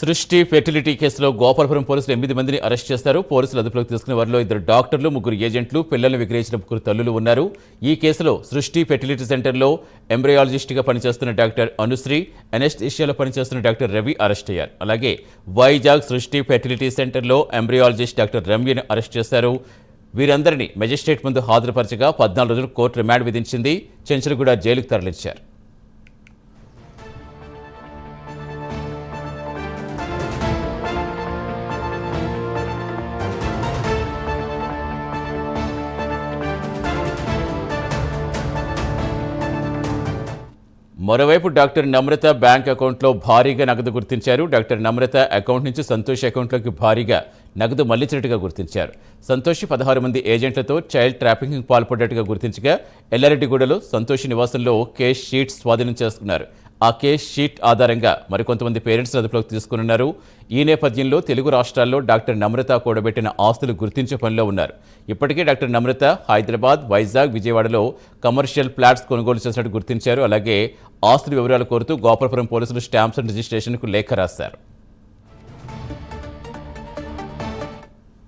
సృష్టి ఫెర్టిలిటీ కేసులో గోపాలపురం పోలీసులు ఎనిమిది మందిని అరెస్ట్ చేస్తారు. పోలీసులు అదుపులోకి తీసుకున్న వారిలో ఇద్దరు డాక్టర్లు ముగ్గురు ఏజెంట్లు పిల్లల్ని విక్రయించిన ముగ్గురు తల్లులు ఉన్నారు. ఈ కేసులో సృష్టి ఫెర్టిలిటీ సెంటర్లో ఎంబ్రయాలజిస్ట్గా పనిచేస్తున్న డాక్టర్ అనుశ్రీ ఎనెస్టేషియాలో పనిచేస్తున్న డాక్టర్ రవి అరెస్ట్ అయ్యారు. అలాగే వైజాగ్ సృష్టి ఫెర్టిలిటీ సెంటర్లో ఎంబ్రయాలజిస్ట్ డాక్టర్ రమ్యను అరెస్ట్ చేశారు. వీరందరినీ మెజిస్ట్రేట్ ముందు హాజరుపరచగా పద్నాలుగు రోజులు కోర్టు రిమాండ్ విధించింది. చెంచలగూడ జైలుకు తరలించారు. మరోవైపు డాక్టర్ నమ్రత బ్యాంక్ అకౌంట్లో భారీగా నగదు గుర్తించారు. డాక్టర్ నమ్రత అకౌంట్ నుంచి సంతోష్ అకౌంట్లోకి భారీగా నగదు మళ్ళించినట్టుగా గుర్తించారు. సంతోష్ పదహారు మంది ఏజెంట్లతో చైల్డ్ ట్రాఫికింగ్ పాల్పడ్డట్టుగా గుర్తించగా ఎల్లారెడ్డిగూడలో సంతోష్ నివాసంలో కేష్ షీట్ స్వాధీనం చేసుకున్నారు. ఆ కేస్ షీట్ ఆధారంగా మరికొంతమంది పేరెంట్స్ అదుపులోకి తీసుకున్నారు ఈ నేపథ్యంలో తెలుగు రాష్ట్రాల్లో డాక్టర్ నమ్రత కూడబెట్టిన ఆస్తులు గుర్తించే పనిలో ఉన్నారు. ఇప్పటికే డాక్టర్ నమ్రత హైదరాబాద్ వైజాగ్ విజయవాడలో కమర్షియల్ ఫ్లాట్స్ కొనుగోలు చేసినట్టు గుర్తించారు. అలాగే ఆస్తుల వివరాలు కోరుతూ గోపాలపురం పోలీసులు స్టాంప్స్ అండ్ రిజిస్ట్రేషన్కు లేఖ రాశారు.